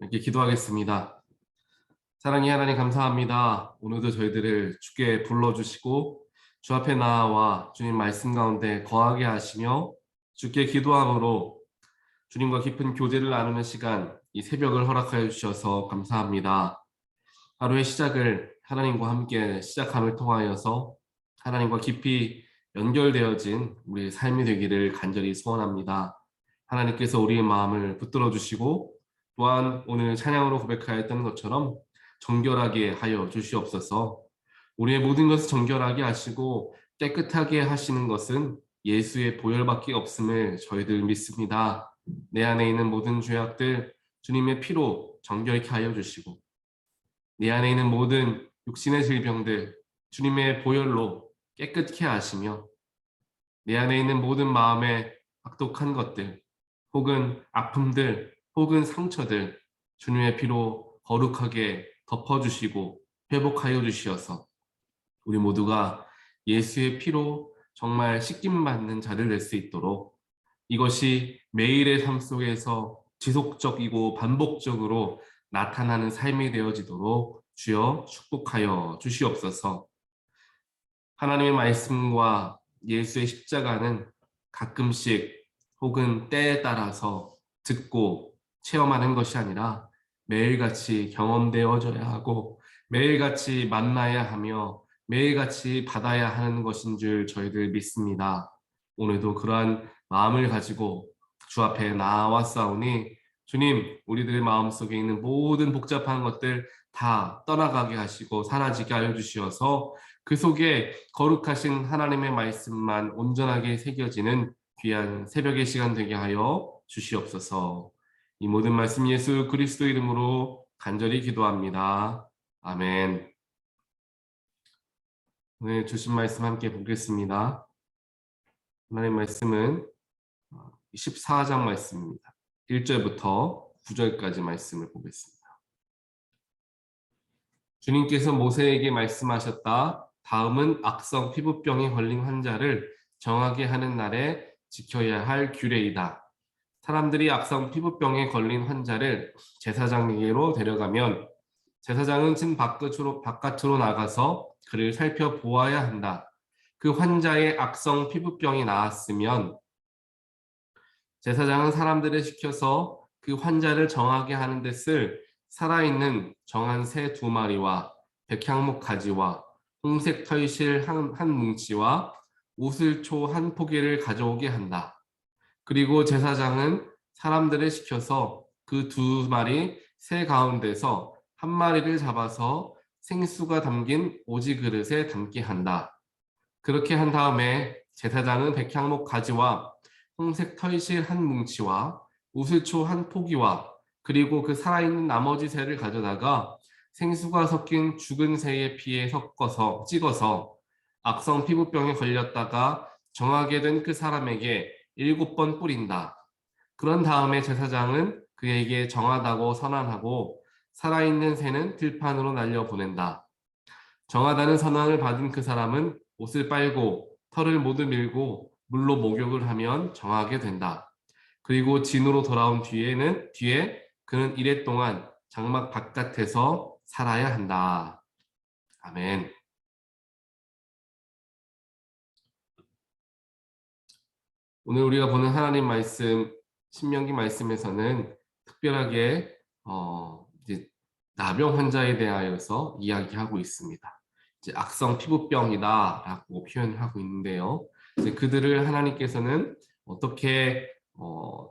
이렇게 기도하겠습니다. 사랑의 하나님 감사합니다. 오늘도 저희들을 주께 불러주시고 주 앞에 나와 주님 말씀 가운데 거하게 하시며 주께 기도함으로 주님과 깊은 교제를 나누는 시간 이 새벽을 허락하여 주셔서 감사합니다. 하루의 시작을 하나님과 함께 시작함을 통하여서 하나님과 깊이 연결되어진 우리의 삶이 되기를 간절히 소원합니다. 하나님께서 우리의 마음을 붙들어 주시고 또한 오늘 찬양으로 고백하였던 것처럼 정결하게 하여 주시옵소서. 우리의 모든 것을 정결하게 하시고 깨끗하게 하시는 것은 예수의 보혈밖에 없음을 저희들 믿습니다. 내 안에 있는 모든 죄악들 주님의 피로 정결케 하여 주시고 내 안에 있는 모든 육신의 질병들 주님의 보혈로 깨끗게 하시며 내 안에 있는 모든 마음의 악독한 것들 혹은 아픔들 혹은 상처들 주님의 피로 거룩하게 덮어주시고 회복하여 주시어서 우리 모두가 예수의 피로 정말 씻김 받는 자를 낼 수 있도록 이것이 매일의 삶 속에서 지속적이고 반복적으로 나타나는 삶이 되어지도록 주여 축복하여 주시옵소서. 하나님의 말씀과 예수의 십자가는 가끔씩 혹은 때에 따라서 듣고 체험하는 것이 아니라 매일같이 경험되어져야 하고 매일같이 만나야 하며 매일같이 받아야 하는 것인 줄 저희들 믿습니다. 오늘도 그러한 마음을 가지고 주 앞에 나왔사오니 주님 우리들의 마음속에 있는 모든 복잡한 것들 다 떠나가게 하시고 사라지게 하여 주시어서 그 속에 거룩하신 하나님의 말씀만 온전하게 새겨지는 귀한 새벽의 시간 되게 하여 주시옵소서. 이 모든 말씀 예수 그리스도 이름으로 간절히 기도합니다. 아멘. 오늘 주신 말씀 함께 보겠습니다. 하나님 말씀은 14장 말씀입니다. 1절부터 9절까지 말씀을 보겠습니다. 주님께서 모세에게 말씀하셨다. 다음은 악성 피부병에 걸린 환자를 정하게 하는 날에 지켜야 할 규례이다. 사람들이 악성 피부병에 걸린 환자를 제사장에게로 데려가면 제사장은 진 바깥으로, 바깥으로 나가서 그를 살펴보아야 한다. 그 환자의 악성 피부병이 나았으면 제사장은 사람들을 시켜서 그 환자를 정하게 하는 데 쓸 살아있는 정한 새 두 마리와 백향목 가지와 홍색 털실 한, 한 뭉치와 우슬초 한 포기를 가져오게 한다. 그리고 제사장은 사람들을 시켜서 그 두 마리 새 가운데서 한 마리를 잡아서 생수가 담긴 오지 그릇에 담게 한다. 그렇게 한 다음에 제사장은 백향목 가지와 홍색 털실 한 뭉치와 우슬초 한 포기와 그리고 그 살아있는 나머지 새를 가져다가 생수가 섞인 죽은 새의 피에 섞어서 찍어서 악성 피부병에 걸렸다가 정하게 된 그 사람에게 일곱 번 뿌린다. 그런 다음에 제사장은 그에게 정하다고 선언하고 살아있는 새는 들판으로 날려보낸다. 정하다는 선언을 받은 그 사람은 옷을 빨고 털을 모두 밀고 물로 목욕을 하면 정하게 된다. 그리고 진으로 돌아온 뒤에는 뒤에 그는 이래 동안 장막 바깥에서 살아야 한다. 아멘. 오늘 우리가 보는 하나님 말씀 신명기 말씀에서는 특별하게 어, 이제 나병 환자에 대하여서 이야기하고 있습니다. 이제 악성 피부병이다라고 표현하고 있는데요. 이제 그들을 하나님께서는 어떻게 어,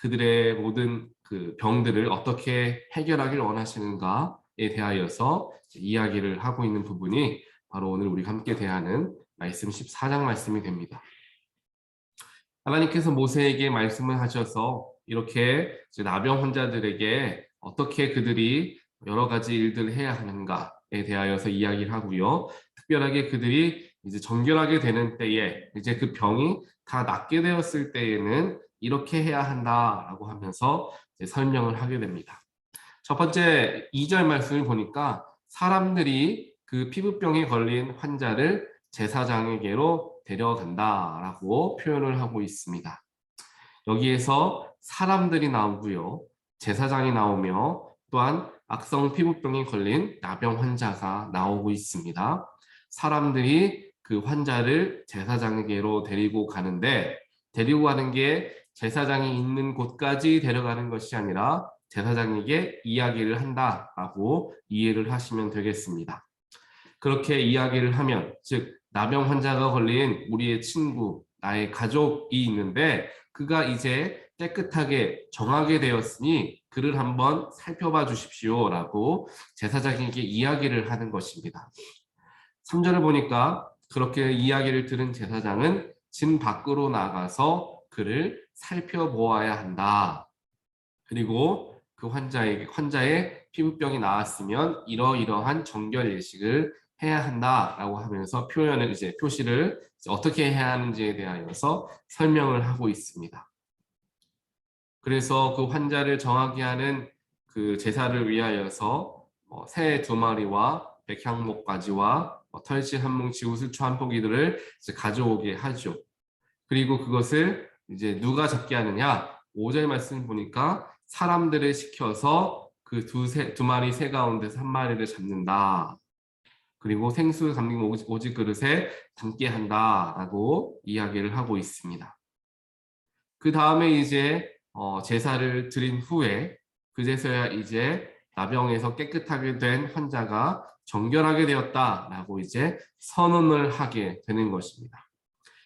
그들의 모든 그 병들을 어떻게 해결하길 원하시는가에 대하여서 이야기를 하고 있는 부분이 바로 오늘 우리가 함께 대하는 말씀 14장 말씀이 됩니다. 하나님께서 모세에게 말씀을 하셔서 이렇게 나병 환자들에게 어떻게 그들이 여러 가지 일들을 해야 하는가에 대하여서 이야기를 하고요. 특별하게 그들이 이제 정결하게 되는 때에 이제 그 병이 다 낫게 되었을 때에는 이렇게 해야 한다라고 하면서 설명을 하게 됩니다. 첫 번째 2절 말씀을 보니까 사람들이 그 피부병에 걸린 환자를 제사장에게로 데려간다라고 표현을 하고 있습니다. 여기에서 사람들이 나오고요. 제사장이 나오며 또한 악성 피부병이 걸린 나병 환자가 나오고 있습니다. 사람들이 그 환자를 제사장에게로 데리고 가는데 데리고 가는 게 제사장이 있는 곳까지 데려가는 것이 아니라 제사장에게 이야기를 한다라고 이해를 하시면 되겠습니다. 그렇게 이야기를 하면 즉 나병 환자가 걸린 우리의 친구, 나의 가족이 있는데 그가 이제 깨끗하게 정하게 되었으니 그를 한번 살펴봐 주십시오 라고 제사장에게 이야기를 하는 것입니다. 3절을 보니까 그렇게 이야기를 들은 제사장은 진 밖으로 나가서 그를 살펴보아야 한다. 그리고 그 환자에게 환자의 피부병이 나았으면 이러이러한 정결 예식을 해야 한다라고 하면서 표현을 이제 표시를 이제 어떻게 해야 하는지에 대하여서 설명을 하고 있습니다. 그래서 그 환자를 정하게 하는 그 제사를 위하여서 뭐 새두 마리와 백향목가지와 뭐 털실 한 뭉치 우슬초 한 포기들을 가져오게 하죠. 그리고 그것을 이제 누가 잡게 하느냐? 5절 말씀 보니까 사람들을 시켜서 그 두 두 마리 새 가운데서 한 마리를 잡는다. 그리고 생수 담긴 오지, 그릇에 담게 한다라고 이야기를 하고 있습니다. 그 다음에 이제 어, 제사를 드린 후에 그제서야 이제 나병에서 깨끗하게 된 환자가 정결하게 되었다라고 이제 선언을 하게 되는 것입니다.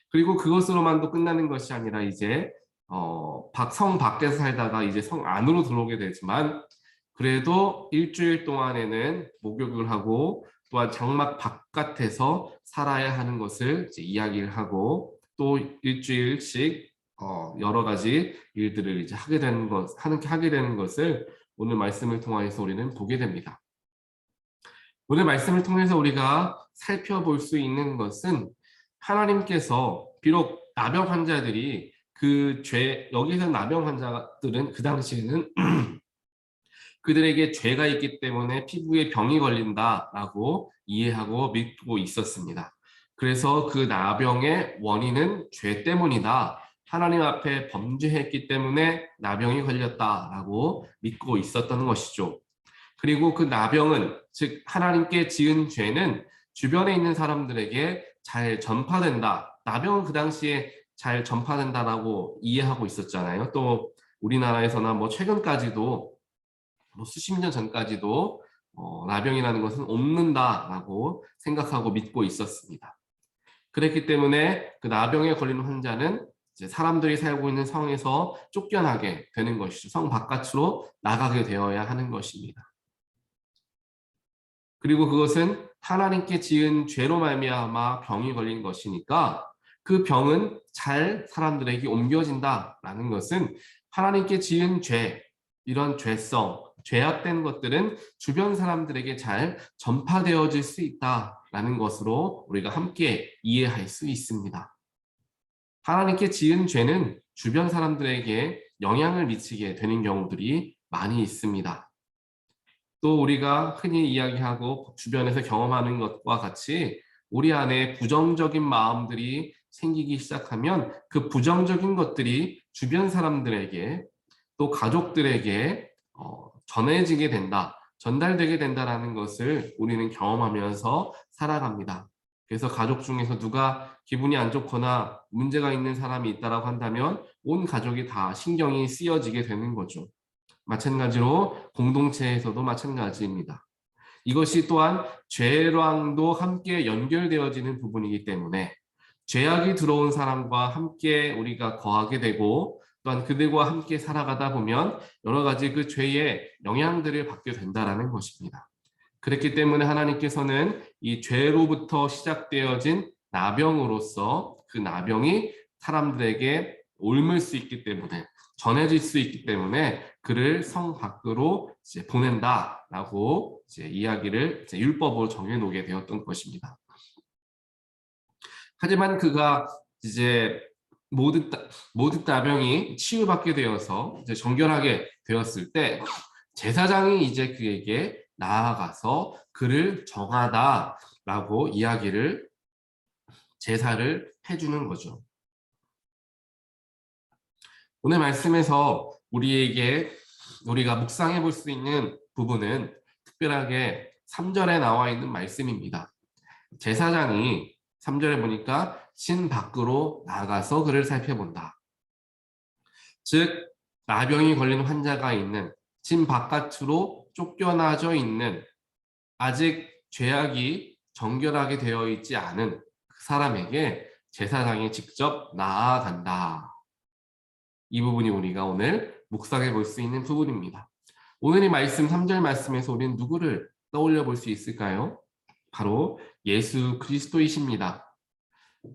그리고 그것으로만도 끝나는 것이 아니라 이제 어, 성 밖에서 살다가 이제 성 안으로 들어오게 되지만 그래도 일주일 동안에는 목욕을 하고 또한 장막 바깥에서 살아야 하는 것을 이야기를 하고 또 일주일씩 어, 여러 가지 일들을 이제 하게 되는 것, 하는 하게 되는 것을 오늘 말씀을 통해서 우리는 보게 됩니다. 오늘 말씀을 통해서 우리가 살펴볼 수 있는 것은 하나님께서 비록 나병 환자들이 그 죄, 여기서 나병 환자들은 그 당시에는 그들에게 죄가 있기 때문에 피부에 병이 걸린다라고 이해하고 믿고 있었습니다. 그래서 그 나병의 원인은 죄 때문이다. 하나님 앞에 범죄했기 때문에 나병이 걸렸다라고 믿고 있었던 것이죠. 그리고 그 나병은 즉 하나님께 지은 죄는 주변에 있는 사람들에게 잘 전파된다. 나병은 그 당시에 잘 전파된다라고 이해하고 있었잖아요. 또 우리나라에서나 뭐 최근까지도 뭐 수십 년 전까지도 어, 나병이라는 것은 없는다라고 생각하고 믿고 있었습니다. 그랬기 때문에 그 나병에 걸린 환자는 사람들이 살고 있는 성에서 쫓겨나게 되는 것이죠. 성 바깥으로 나가게 되어야 하는 것입니다. 그리고 그것은 하나님께 지은 죄로 말미암아 병이 걸린 것이니까 그 병은 잘 사람들에게 옮겨진다라는 것은 하나님께 지은 죄 이런 죄성 죄악된 것들은 주변 사람들에게 잘 전파되어질 수 있다라는 것으로 우리가 함께 이해할 수 있습니다. 하나님께 지은 죄는 주변 사람들에게 영향을 미치게 되는 경우들이 많이 있습니다. 또 우리가 흔히 이야기하고 주변에서 경험하는 것과 같이 우리 안에 부정적인 마음들이 생기기 시작하면 그 부정적인 것들이 주변 사람들에게 또 가족들에게 어, 전해지게 된다, 전달되게 된다라는 것을 우리는 경험하면서 살아갑니다. 그래서 가족 중에서 누가 기분이 안 좋거나 문제가 있는 사람이 있다라고 한다면 온 가족이 다 신경이 쓰여지게 되는 거죠. 마찬가지로 공동체에서도 마찬가지입니다. 이것이 또한 죄랑도 함께 연결되어지는 부분이기 때문에 죄악이 들어온 사람과 함께 우리가 거하게 되고 또한 그들과 함께 살아가다 보면 여러 가지 그 죄의 영향들을 받게 된다라는 것입니다. 그렇기 때문에 하나님께서는 이 죄로부터 시작되어진 나병으로서 그 나병이 사람들에게 옮을 수 있기 때문에 전해질 수 있기 때문에 그를 성 밖으로 이제 보낸다라고 이제 이야기를 이제 율법으로 정해 놓게 되었던 것입니다. 하지만 그가 이제 모든 모든 나병이 치유받게 되어서 이제 정결하게 되었을 때 제사장이 이제 그에게 나아가서 그를 정하다라고 이야기를 제사를 해주는 거죠. 오늘 말씀에서 우리에게 우리가 묵상해 볼 수 있는 부분은 특별하게 3절에 나와 있는 말씀입니다. 제사장이 3절에 보니까 신 밖으로 나가서 그를 살펴본다. 즉 나병이 걸린 환자가 있는 진 바깥으로 쫓겨나져 있는 아직 죄악이 정결하게 되어 있지 않은 그 사람에게 제사장이 직접 나아간다. 이 부분이 우리가 오늘 묵상해 볼 수 있는 부분입니다. 오늘 이 말씀 3절 말씀에서 우리는 누구를 떠올려 볼 수 있을까요? 바로 예수 그리스도이십니다.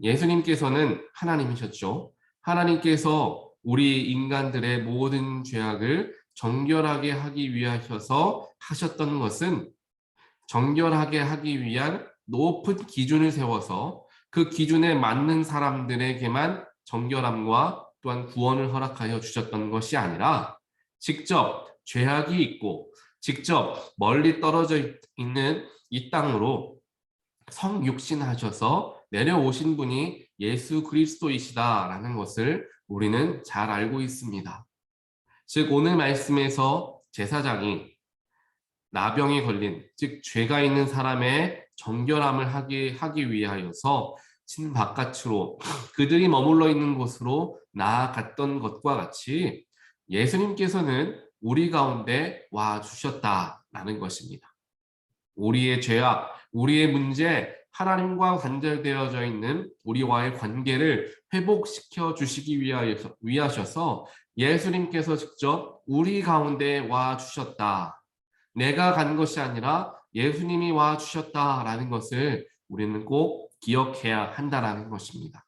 예수님께서는 하나님이셨죠. 하나님께서 우리 인간들의 모든 죄악을 정결하게 하기 위하셔서 하셨던 것은 정결하게 하기 위한 높은 기준을 세워서 그 기준에 맞는 사람들에게만 정결함과 또한 구원을 허락하여 주셨던 것이 아니라 직접 죄악이 있고 직접 멀리 떨어져 있는 이 땅으로 성육신하셔서 내려오신 분이 예수 그리스도이시다라는 것을 우리는 잘 알고 있습니다. 즉 오늘 말씀에서 제사장이 나병에 걸린 즉 죄가 있는 사람의 정결함을 하기, 하기 위하여서 진 바깥으로 그들이 머물러 있는 곳으로 나아갔던 것과 같이 예수님께서는 우리 가운데 와 주셨다라는 것입니다. 우리의 죄악, 우리의 문제, 하나님과 관절되어져 있는 우리와의 관계를 회복시켜 주시기 위하여서, 위하셔서 예수님께서 직접 우리 가운데 와 주셨다. 내가 간 것이 아니라 예수님이 와 주셨다라는 것을 우리는 꼭 기억해야 한다라는 것입니다.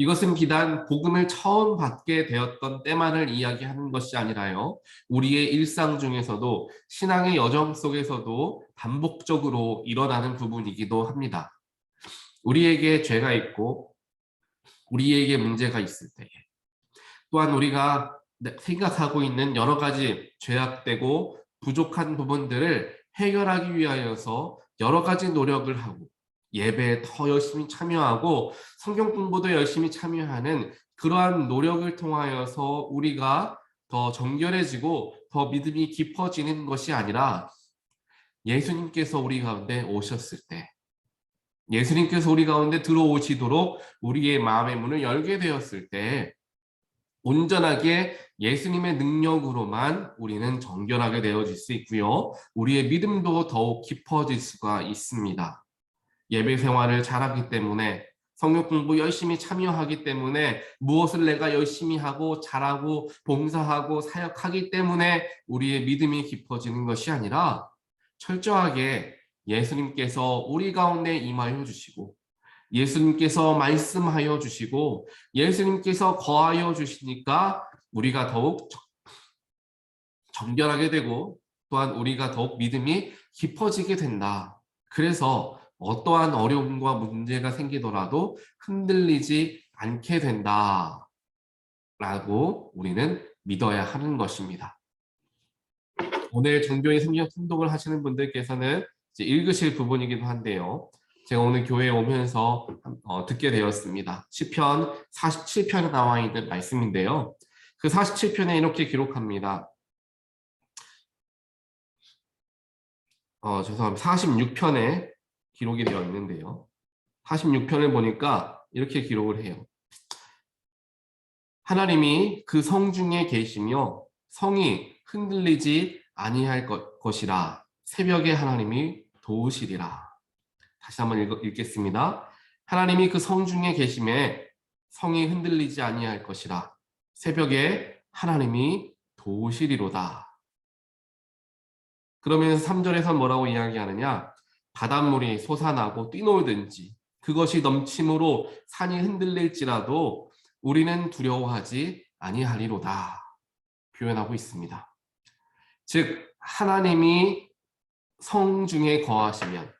이것은 비단 복음을 처음 받게 되었던 때만을 이야기하는 것이 아니라요. 우리의 일상 중에서도 신앙의 여정 속에서도 반복적으로 일어나는 부분이기도 합니다. 우리에게 죄가 있고 우리에게 문제가 있을 때에 또한 우리가 생각하고 있는 여러 가지 죄악되고 부족한 부분들을 해결하기 위하여서 여러 가지 노력을 하고 예배에 더 열심히 참여하고 성경 공부도 열심히 참여하는 그러한 노력을 통하여서 우리가 더 정결해지고 더 믿음이 깊어지는 것이 아니라 예수님께서 우리 가운데 오셨을 때 예수님께서 우리 가운데 들어오시도록 우리의 마음의 문을 열게 되었을 때 온전하게 예수님의 능력으로만 우리는 정결하게 되어질 수 있고요. 우리의 믿음도 더욱 깊어질 수가 있습니다. 예배 생활을 잘하기 때문에 성경 공부 열심히 참여하기 때문에 무엇을 내가 열심히 하고 잘하고 봉사하고 사역하기 때문에 우리의 믿음이 깊어지는 것이 아니라 철저하게 예수님께서 우리 가운데 임하여 주시고 예수님께서 말씀하여 주시고 예수님께서 거하여 주시니까 우리가 더욱 정결하게 되고 또한 우리가 더욱 믿음이 깊어지게 된다. 그래서 어떠한 어려움과 문제가 생기더라도 흔들리지 않게 된다. 라고 우리는 믿어야 하는 것입니다. 오늘 종교의 성경 통독을 하시는 분들께서는 읽으실 부분이기도 한데요. 제가 오늘 교회에 오면서 어, 듣게 되었습니다. 시편 47편에 나와 있는 말씀인데요. 그 47편에 이렇게 기록합니다. 어, 죄송합니다. 46편에 기록이 되어 있는데요. 46편을 보니까 이렇게 기록을 해요. 하나님이 그 성 중에 계시며 성이 흔들리지 아니할 것이라 새벽에 하나님이 도우시리라. 다시 한번 읽, 읽겠습니다. 하나님이 그 성 중에 계심에 성이 흔들리지 아니할 것이라 새벽에 하나님이 도우시리로다. 그러면서 3절에서 뭐라고 이야기하느냐? 바닷물이 솟아나고 뛰놀든지 그것이 넘침으로 산이 흔들릴지라도 우리는 두려워하지 아니하리로다. 표현하고 있습니다. 즉 하나님이 성 중에 거하시면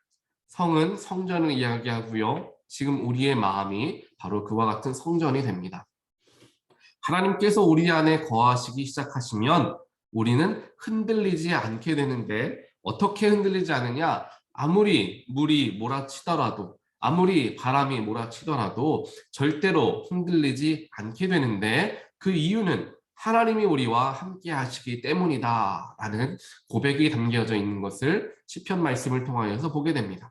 성은 성전을 이야기하고요. 지금 우리의 마음이 바로 그와 같은 성전이 됩니다. 하나님께서 우리 안에 거하시기 시작하시면 우리는 흔들리지 않게 되는데 어떻게 흔들리지 않느냐? 아무리 물이 몰아치더라도 아무리 바람이 몰아치더라도 절대로 흔들리지 않게 되는데 그 이유는 하나님이 우리와 함께 하시기 때문이다 라는 고백이 담겨져 있는 것을 시편 말씀을 통하여서 보게 됩니다.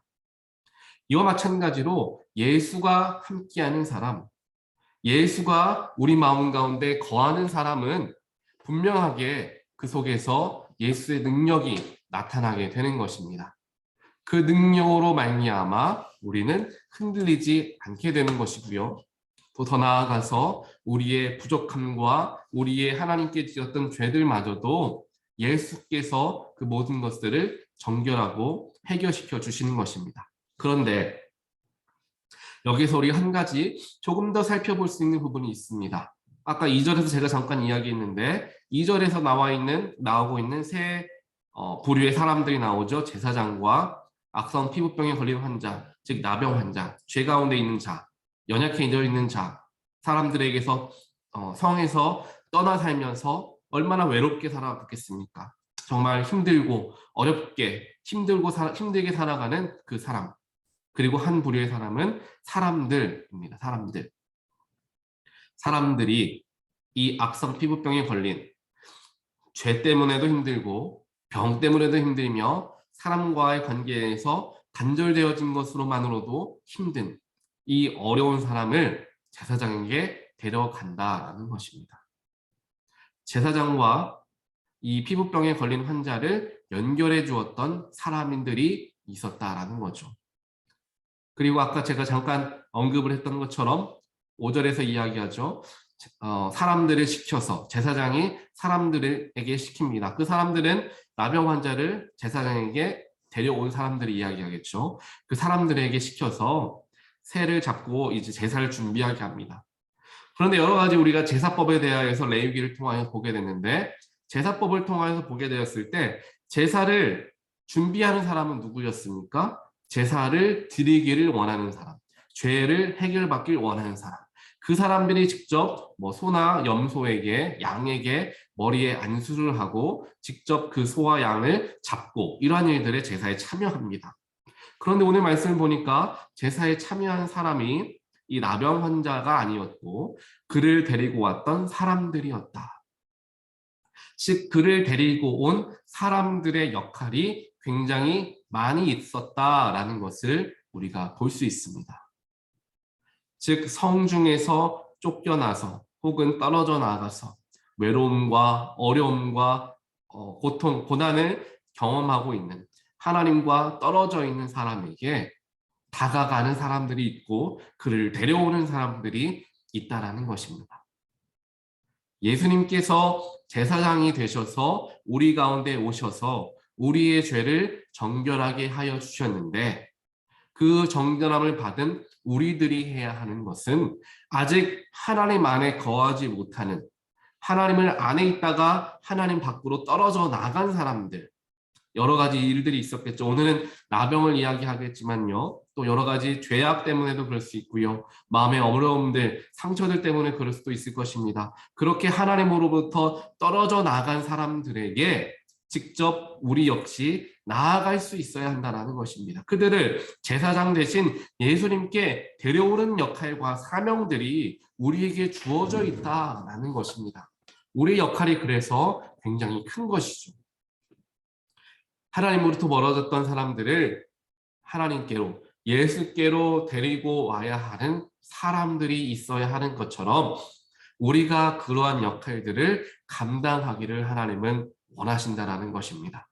이와 마찬가지로 예수가 함께하는 사람, 예수가 우리 마음 가운데 거하는 사람은 분명하게 그 속에서 예수의 능력이 나타나게 되는 것입니다. 그 능력으로 말미암아 우리는 흔들리지 않게 되는 것이고요. 또 더 나아가서 우리의 부족함과 우리의 하나님께 지었던 죄들마저도 예수께서 그 모든 것들을 정결하고 해결시켜 주시는 것입니다. 그런데 여기서 우리 한 가지 조금 더 살펴볼 수 있는 부분이 있습니다. 아까 2절에서 제가 잠깐 이야기했는데 2절에서 나와 있는 나오고 있는 세 어, 부류의 사람들이 나오죠. 제사장과 악성 피부병에 걸린 환자, 즉 나병 환자, 죄 가운데 있는 자, 연약해져 있는 자, 사람들에게서 어, 성에서 떠나 살면서 얼마나 외롭게 살아왔겠습니까? 정말 힘들고 어렵게 힘들고 사, 힘들게 살아가는 그 사람. 그리고 한 부류의 사람은 사람들입니다. 사람들. 사람들이 이 악성 피부병에 걸린 죄 때문에도 힘들고 병 때문에도 힘들며 사람과의 관계에서 단절되어진 것으로만으로도 힘든 이 어려운 사람을 제사장에게 데려간다라는 것입니다. 제사장과 이 피부병에 걸린 환자를 연결해 주었던 사람들이 있었다라는 거죠. 그리고 아까 제가 잠깐 언급을 했던 것처럼 5절에서 이야기하죠. 어, 사람들을 시켜서 제사장이 사람들에게 시킵니다. 그 사람들은 나병 환자를 제사장에게 데려온 사람들이 이야기하겠죠. 그 사람들에게 시켜서 새를 잡고 이제 제사를 준비하게 합니다. 그런데 여러 가지 우리가 제사법에 대하여서 레위기를 통하여 보게 됐는데 제사법을 통하여서 보게 되었을 때 제사를 준비하는 사람은 누구였습니까? 제사를 드리기를 원하는 사람, 죄를 해결받길 원하는 사람. 그 사람들이 직접 뭐 소나 염소에게 양에게 머리에 안수를 하고 직접 그 소와 양을 잡고 이러한 일들에 제사에 참여합니다. 그런데 오늘 말씀을 보니까 제사에 참여한 사람이 이 나병 환자가 아니었고 그를 데리고 왔던 사람들이었다. 즉 그를 데리고 온 사람들의 역할이 굉장히 많이 있었다라는 것을 우리가 볼 수 있습니다. 즉 성중에서 쫓겨나서 혹은 떨어져 나가서 외로움과 어려움과 어, 고통, 고난을 경험하고 있는 하나님과 떨어져 있는 사람에게 다가가는 사람들이 있고 그를 데려오는 사람들이 있다라는 것입니다. 예수님께서 제사장이 되셔서 우리 가운데 오셔서 우리의 죄를 정결하게 하여 주셨는데 그 정결함을 받은 우리들이 해야 하는 것은 아직 하나님 안에 거하지 못하는 하나님을 안에 있다가 하나님 밖으로 떨어져 나간 사람들 여러 가지 일들이 있었겠죠. 오늘은 나병을 이야기하겠지만요. 또 여러 가지 죄악 때문에도 그럴 수 있고요. 마음의 어려움들, 상처들 때문에 그럴 수도 있을 것입니다. 그렇게 하나님으로부터 떨어져 나간 사람들에게 직접 우리 역시 나아갈 수 있어야 한다는 것입니다. 그들을 제사장 대신 예수님께 데려오는 역할과 사명들이 우리에게 주어져 있다라는 것입니다. 우리 역할이 그래서 굉장히 큰 것이죠. 하나님으로부터 멀어졌던 사람들을 하나님께로 예수께로 데리고 와야 하는 사람들이 있어야 하는 것처럼 우리가 그러한 역할들을 감당하기를 하나님은 원하신다라는 것입니다.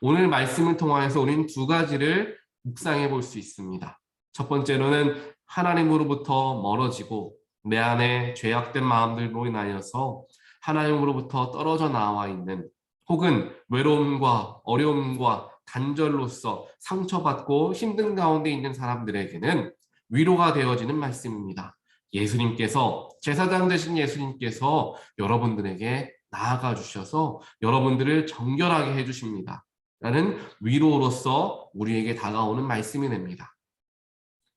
오늘 말씀을 통하여서 우리는 두 가지를 묵상해 볼 수 있습니다. 첫 번째로는 하나님으로부터 멀어지고 내 안에 죄악된 마음들로 인하여서 하나님으로부터 떨어져 나와 있는 혹은 외로움과 어려움과 단절로서 상처받고 힘든 가운데 있는 사람들에게는 위로가 되어지는 말씀입니다. 예수님께서 제사장 되신 예수님께서 여러분들에게 나아가 주셔서 여러분들을 정결하게 해 주십니다. 라는 위로로서 우리에게 다가오는 말씀이 됩니다.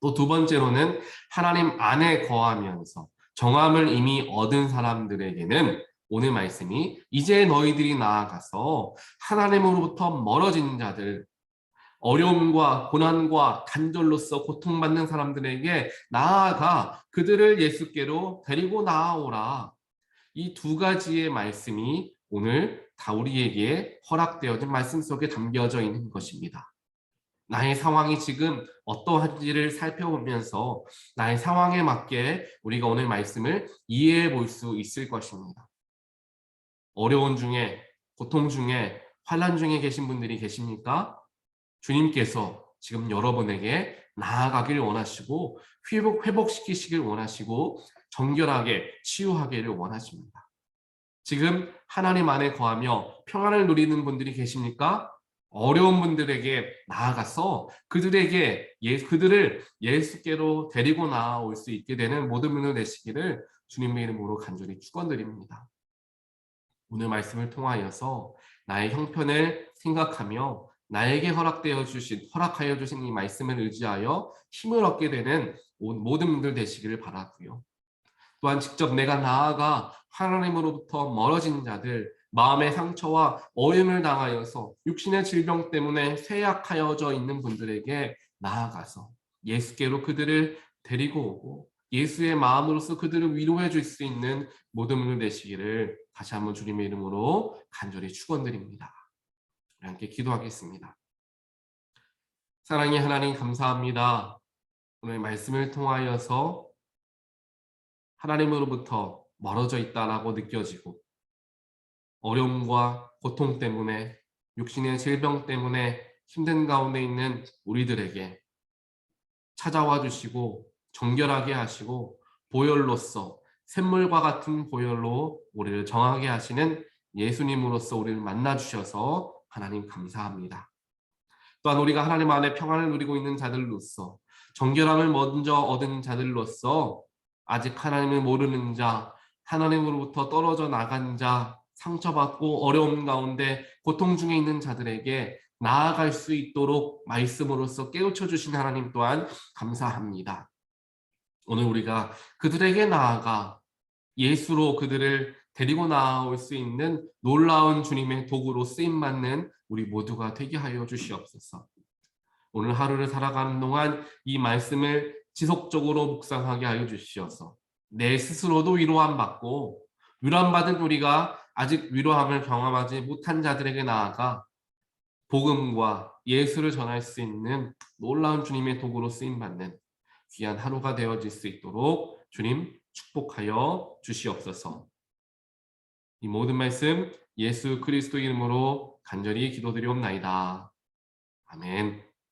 또 두 번째로는 하나님 안에 거하면서 정함을 이미 얻은 사람들에게는 오늘 말씀이 이제 너희들이 나아가서 하나님으로부터 멀어진 자들 어려움과 고난과 간절로서 고통받는 사람들에게 나아가 그들을 예수께로 데리고 나아오라. 이 두 가지의 말씀이 오늘 다 우리에게 허락되어진 말씀 속에 담겨져 있는 것입니다. 나의 상황이 지금 어떠한지를 살펴보면서 나의 상황에 맞게 우리가 오늘 말씀을 이해해 볼 수 있을 것입니다. 어려운 중에 고통 중에 환란 중에 계신 분들이 계십니까? 주님께서 지금 여러분에게 나아가길 원하시고 회복 회복시키시길 원하시고 정결하게 치유하기를 원하십니다. 지금 하나님 안에 거하며 평안을 누리는 분들이 계십니까? 어려운 분들에게 나아가서 그들에게 예, 그들을 예수께로 데리고 나아올 수 있게 되는 모든 분을 되시기를 주님의 이름으로 간절히 축원드립니다. 오늘 말씀을 통하여서 나의 형편을 생각하며 나에게 허락되어 주신 허락하여 주신 이 말씀을 의지하여 힘을 얻게 되는 모든 분들 되시기를 바라고요. 또한 직접 내가 나아가 하나님으로부터 멀어진 자들, 마음의 상처와 어려움을 당하여서 육신의 질병 때문에 쇠약하여져 있는 분들에게 나아가서 예수께로 그들을 데리고 오고 예수의 마음으로서 그들을 위로해 줄 수 있는 모든 분들 되시기를 다시 한번 주님의 이름으로 간절히 축원드립니다. 함께 기도하겠습니다. 사랑의 하나님 감사합니다. 오늘 말씀을 통하여서 하나님으로부터 멀어져 있다라고 느껴지고 어려움과 고통 때문에 육신의 질병 때문에 힘든 가운데 있는 우리들에게 찾아와 주시고 정결하게 하시고 보혈로서 샘물과 같은 보혈로 우리를 정하게 하시는 예수님으로서 우리를 만나 주셔서 하나님 감사합니다. 또한 우리가 하나님 안에 평안을 누리고 있는 자들로서 정결함을 먼저 얻은 자들로서 아직 하나님을 모르는 자, 하나님으로부터 떨어져 나간 자, 상처받고 어려움 가운데 고통 중에 있는 자들에게 나아갈 수 있도록 말씀으로서 깨우쳐 주신 하나님 또한 감사합니다. 오늘 우리가 그들에게 나아가 예수로 그들을 데리고 나올 수 있는 놀라운 주님의 도구로 쓰임 받는 우리 모두가 되게 하여 주시옵소서. 오늘 하루를 살아가는 동안 이 말씀을 지속적으로 묵상하게 하여 주시어서 내 스스로도 위로함 받고 위로함 받은 우리가 아직 위로함을 경험하지 못한 자들에게 나아가 복음과 예수를 전할 수 있는 놀라운 주님의 도구로 쓰임 받는 귀한 하루가 되어질 수 있도록 주님 축복하여 주시옵소서. 이 모든 말씀 예수 그리스도 이름으로 간절히 기도드리옵나이다. 아멘.